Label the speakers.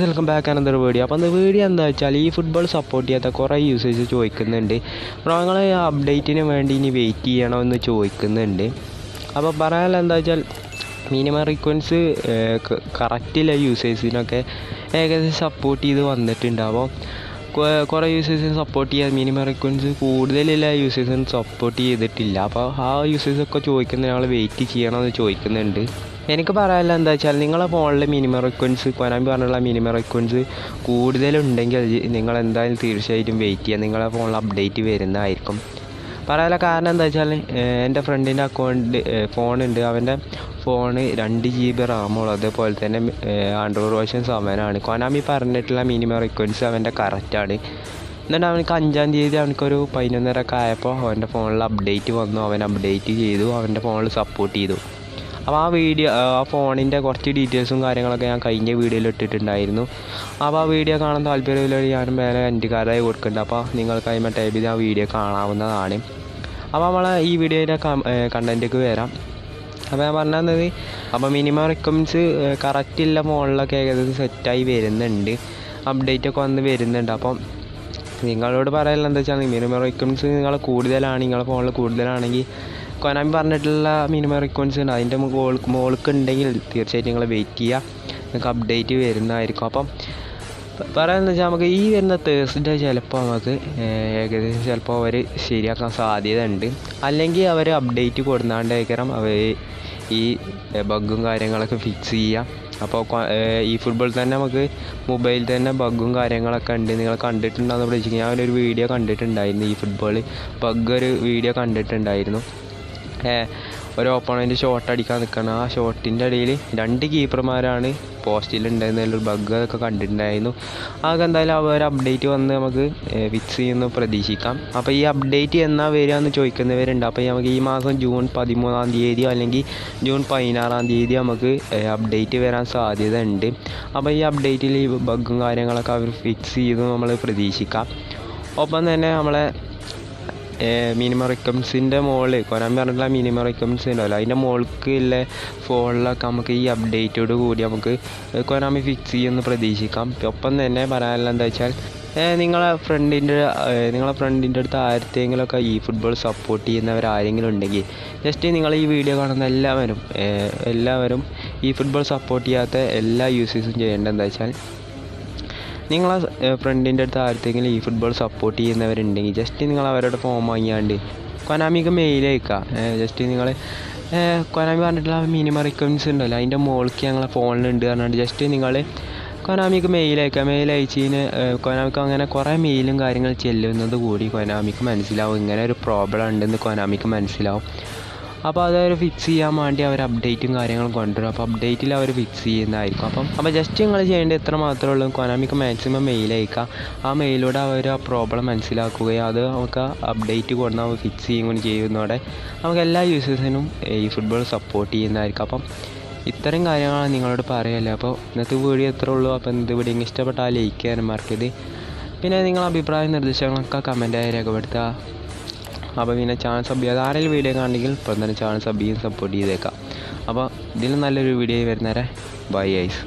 Speaker 1: Welcome back another video അപ്പോൾ അത് video എന്താ വെച്ചാൽ ഈ ഫുട്ബോൾ സപ്പോർട്ട് ചെയ്യാത്ത കുറേ യൂസേജ് ചോദിക്കുന്നുണ്ട്. അപ്പോൾ നിങ്ങൾ അപ്ഡേറ്റിന് വേണ്ടി ഇനി വെയിറ്റ് ചെയ്യണമെന്ന് ചോദിക്കുന്നുണ്ട്. അപ്പോൾ പറയാനുള്ള എന്താ വെച്ചാൽ മിനിമം റിക്വൻസ് കറക്റ്റില്ല യൂസേഴ്സിനൊക്കെ ഏകദേശം സപ്പോർട്ട് ചെയ്ത് വന്നിട്ടുണ്ട്. അപ്പോൾ കുറേ യൂസേഴ്സിന് സപ്പോർട്ട് ചെയ്യാൻ മിനിമം റിക്വൻസ് കൂടുതലില്ല യൂസേഴ്സിന് സപ്പോർട്ട് ചെയ്തിട്ടില്ല. അപ്പോൾ ആ യൂസേഴ്സൊക്കെ ചോദിക്കുന്ന ഞങ്ങൾ വെയിറ്റ് ചെയ്യണമെന്ന് ചോദിക്കുന്നുണ്ട്. എനിക്ക് പറയാനുള്ള എന്താ വെച്ചാൽ നിങ്ങളെ ഫോണിൽ മിനിമം റിക്വൻസ് കൊനാമി പറഞ്ഞുള്ള മിനിമം റിക്വൻസ് കൂടുതലുണ്ടെങ്കിൽ നിങ്ങൾ എന്തായാലും തീർച്ചയായിട്ടും വെയിറ്റ് ചെയ്യുക. നിങ്ങളെ ഫോണിൽ അപ്ഡേറ്റ് വരുന്നതായിരിക്കും. പറയാനുള്ള കാരണം എന്താ വെച്ചാൽ എന്റെ ഫ്രണ്ടിന്റെ അക്കൗണ്ട് ഫോണുണ്ട് അവന്റെ ഫോണ് രണ്ട് ജി ബി റാമുള്ളൂ അതേപോലെ തന്നെ ആൻഡ്രോയിഡ് വേർഷൻ സെവനാണ് കൊനാമി പറഞ്ഞിട്ടുള്ള മിനിമം റിക്വൻസ് അവന്റെ കറക്റ്റാണ് എന്നിട്ട് അവനക്ക് അഞ്ചാം തീയതി അവനക്കൊരു പതിനൊന്നരയൊക്കെ ആയപ്പോൾ അവന്റെ ഫോണിൽ അപ്ഡേറ്റ് വന്നു. അവൻ അപ്ഡേറ്റ് ചെയ്തു. അവന്റെ ഫോണിൽ സപ്പോർട്ട് ചെയ്തു. അപ്പോൾ ആ വീഡിയോ ആ ഫോണിന്റെ കുറച്ച് ഡീറ്റെയിൽസും കാര്യങ്ങളൊക്കെ ഞാൻ കഴിഞ്ഞ വീഡിയോയിൽ ഇട്ടിട്ടുണ്ടായിരുന്നു. അപ്പോൾ ആ വീഡിയോ കാണാൻ താല്പര്യമില്ല ഞാൻ മേലെ എന്റെ കാർഡായി കൊടുക്കുന്നുണ്ട്. അപ്പോൾ നിങ്ങൾക്ക് അതിമ ടൈപ്പ് ചെയ്ത് ആ വീഡിയോ കാണാവുന്നതാണ്. അപ്പോൾ നമ്മൾ ഈ വീഡിയോയുടെ കണ്ടന്റേക്ക് വരാം. അപ്പോൾ ഞാൻ പറഞ്ഞത് അപ്പോൾ മിനിമം റിക്വയർമെന്റ്സ് ഇല്ല ഫോണിലൊക്കെ ഏകദേശം സെറ്റായി വരുന്നുണ്ട്. അപ്ഡേറ്റ് ഒക്കെ വന്ന് വരുന്നുണ്ട്. അപ്പം നിങ്ങളോട് പറയാനുള്ള എന്താ വെച്ചാൽ മിനിമം റിക്വയർമെന്റ്സ് നിങ്ങൾ കൂടുതലാണ് നിങ്ങളുടെ ഫോണിൽ കൂടുതലാണെങ്കിൽ കൊനാമി പറഞ്ഞിട്ടുള്ള മിനിമം റിക്വൻസ് ഉണ്ട്. അതിന്റെ മുകൾക്ക് മുകൾക്ക് ഉണ്ടെങ്കിൽ തീർച്ചയായിട്ടും നിങ്ങൾ വെയിറ്റ് ചെയ്യുക. നിങ്ങൾക്ക് അപ്ഡേറ്റ് വരുന്നതായിരിക്കും. അപ്പം പറയാമെന്ന് വെച്ചാൽ നമുക്ക് ഈ വരുന്ന തേഴ്സ്ഡേ ചിലപ്പോൾ നമുക്ക് ഏകദേശം ചിലപ്പോൾ അവർ ശരിയാക്കാൻ സാധ്യത ഉണ്ട് അല്ലെങ്കിൽ അവർ അപ്ഡേറ്റ് കൊടുന്നാണ്ടേക്കരം അവർ ഈ ബഗ്ഗും കാര്യങ്ങളൊക്കെ ഫിക്സ് ചെയ്യാം. അപ്പോൾ ഈ ഫുട്ബോൾ തന്നെ നമുക്ക് മൊബൈലിൽ തന്നെ ബഗ്ഗും കാര്യങ്ങളൊക്കെ ഉണ്ട്. നിങ്ങൾ കണ്ടിട്ടുണ്ടെന്ന് ഞാൻ ഞാനൊരു വീഡിയോ കണ്ടിട്ടുണ്ടായിരുന്നു ഈ ഫുട്ബോൾ ബഗ് ഒരു വീഡിയോ കണ്ടിട്ടുണ്ടായിരുന്നു. ഒരു ഓപ്പണന്റ് ഷോട്ട് അടിക്കാൻ നിൽക്കണം ആ ഷോട്ടിന്റെ ഇടയിൽ രണ്ട് കീപ്പർമാരാണ് പോസ്റ്റിൽ ഉണ്ടായിരുന്ന ബഗ് അതൊക്കെ കണ്ടിട്ടുണ്ടായിരുന്നു. അതൊക്കെ എന്തായാലും അവർ അപ്ഡേറ്റ് വന്ന് നമുക്ക് ഫിക്സ് ചെയ്യുന്നു പ്രതീക്ഷിക്കാം. അപ്പോൾ ഈ അപ്ഡേറ്റ് എന്നാ വരിക എന്ന് ചോദിക്കുന്നവരുണ്ട്. അപ്പോൾ നമുക്ക് ഈ മാസം ജൂൺ പതിമൂന്നാം തീയതി അല്ലെങ്കിൽ ജൂൺ പതിനാറാം തീയതി നമുക്ക് അപ്ഡേറ്റ് വരാൻ സാധ്യത ഉണ്ട് അപ്പോൾ ഈ അപ്ഡേറ്റിൽ ഈ ബഗ്ഗും കാര്യങ്ങളൊക്കെ അവർ ഫിക്സ് ചെയ്ത് നമ്മൾ പ്രതീക്ഷിക്കാം. ഒപ്പം തന്നെ നമ്മളെ മിനിമം റിക്കംസിന്റെ മുകളിൽ കൊരാൻ പറഞ്ഞിട്ടുള്ള മിനിമം റിക്കംസ് ഉണ്ടാവില്ല അതിന്റെ മുകൾക്ക് ഉള്ള ഫോണിലൊക്കെ നമുക്ക് ഈ അപ്ഡേറ്റോട് കൂടി നമുക്ക് കൊനാമി ഫിക്സ് ചെയ്യുമെന്ന് പ്രതീക്ഷിക്കാം. ഒപ്പം തന്നെ പറയാനുള്ള എന്താ വെച്ചാൽ നിങ്ങളെ ഫ്രണ്ടിന്റെ നിങ്ങളെ ഫ്രണ്ടിന്റെ അടുത്ത് ആരത്തെങ്കിലുമൊക്കെ ഈ ഫുട്ബോൾ സപ്പോർട്ട് ചെയ്യുന്നവർ ആരെങ്കിലും ഉണ്ടെങ്കിൽ ജസ്റ്റ് നിങ്ങൾ ഈ വീഡിയോ കാണുന്ന എല്ലാവരും എല്ലാവരും ഈ ഫുട്ബോൾ സപ്പോർട്ട് ചെയ്യാത്ത എല്ലാ യൂസേഴ്സും ചെയ്യേണ്ടത് എന്താ വെച്ചാൽ നിങ്ങളെ ഫ്രണ്ടിന്റെ അടുത്ത് ആർക്കെങ്കിലും ഈ ഫുട്ബോൾ സപ്പോർട്ട് ചെയ്യുന്നവരുണ്ടെങ്കിൽ ജസ്റ്റ് നിങ്ങൾ അവരുടെ ഫോം വാങ്ങിയാണ്ട് കൊനാമിക്ക് മെയിൽ അയക്കുക ജസ്റ്റ് നിങ്ങൾ കൊനാമി പറഞ്ഞിട്ടുള്ള മിനിമം റിക്വയർമെന്റ്സ് ഉണ്ടല്ലോ. അതിന്റെ മുകൾക്ക് ഞങ്ങളെ ഫോണിലുണ്ട് പറഞ്ഞിട്ട് ജസ്റ്റ് നിങ്ങൾ കൊനാമിക്ക് മെയിൽ അയക്കുക മെയിൽ അയച്ചതിന് കൊനാമിക്ക് അങ്ങനെ കുറേ മെയിലും കാര്യങ്ങൾ ചെല്ലുന്നത് കൂടി കൊനാമിക്ക് മനസ്സിലാവും. ഇങ്ങനെ ഒരു പ്രോബ്ലം ഉണ്ടെന്ന് കൊനാമിക്ക് മനസ്സിലാവും. അപ്പോൾ അതവർ ഫിക്സ് ചെയ്യാൻ വേണ്ടി അവർ അപ്ഡേറ്റും കാര്യങ്ങളും കൊണ്ടുവരും. അപ്പോൾ അപ്ഡേറ്റിൽ അവർ ഫിക്സ് ചെയ്യുന്നതായിരിക്കും. അപ്പം അപ്പോൾ ജസ്റ്റ് നിങ്ങൾ ചെയ്യേണ്ടത് എത്ര മാത്രമേ ഉള്ളൂ. കൊനാമിക്ക് മാക്സിമം മെയിൽ അയക്കുക ആ മെയിലൂടെ അവർ ആ പ്രോബ്ലം മനസ്സിലാക്കുകയും അത് നമുക്ക് അപ്ഡേറ്റ് കൊണ്ട് അവർ ഫിക്സ് ചെയ്യും കൂടി ചെയ്യുന്നതോടെ നമുക്ക് എല്ലാ യൂസേഴ്സിനും ഈ ഫുട്ബോൾ സപ്പോർട്ട് ചെയ്യുന്നതായിരിക്കും. അപ്പം ഇത്തരം കാര്യങ്ങളാണ് നിങ്ങളോട് പറയല്ലേ അപ്പോൾ ഇന്നത്തെ വീഡിയോ എത്ര ഉള്ളൂ. അപ്പോൾ ഇന്നത്തെ വീഡിയോ ഇഷ്ടപ്പെട്ടാൽ ലൈക്ക് ചെയ്യാനും മാർക്ക് മറക്കരുത്. പിന്നെ നിങ്ങളുടെ അഭിപ്രായ നിർദ്ദേശങ്ങളൊക്കെ കമന്റായി രേഖപ്പെടുത്തുക. അപ്പോൾ പിന്നെ ചാനൽ സബ് ചെയ്യാതെ ആരെങ്കിലും വീഡിയോ കാണണമെങ്കിൽ ഇപ്പം തന്നെ ചാനൽ സബ് ചെയ്യും സപ്പോർട്ട് ചെയ്തേക്കാം. അപ്പോൾ ഇതിലും നല്ലൊരു വീഡിയോ വരുന്നേരെ ബൈ ഐസ്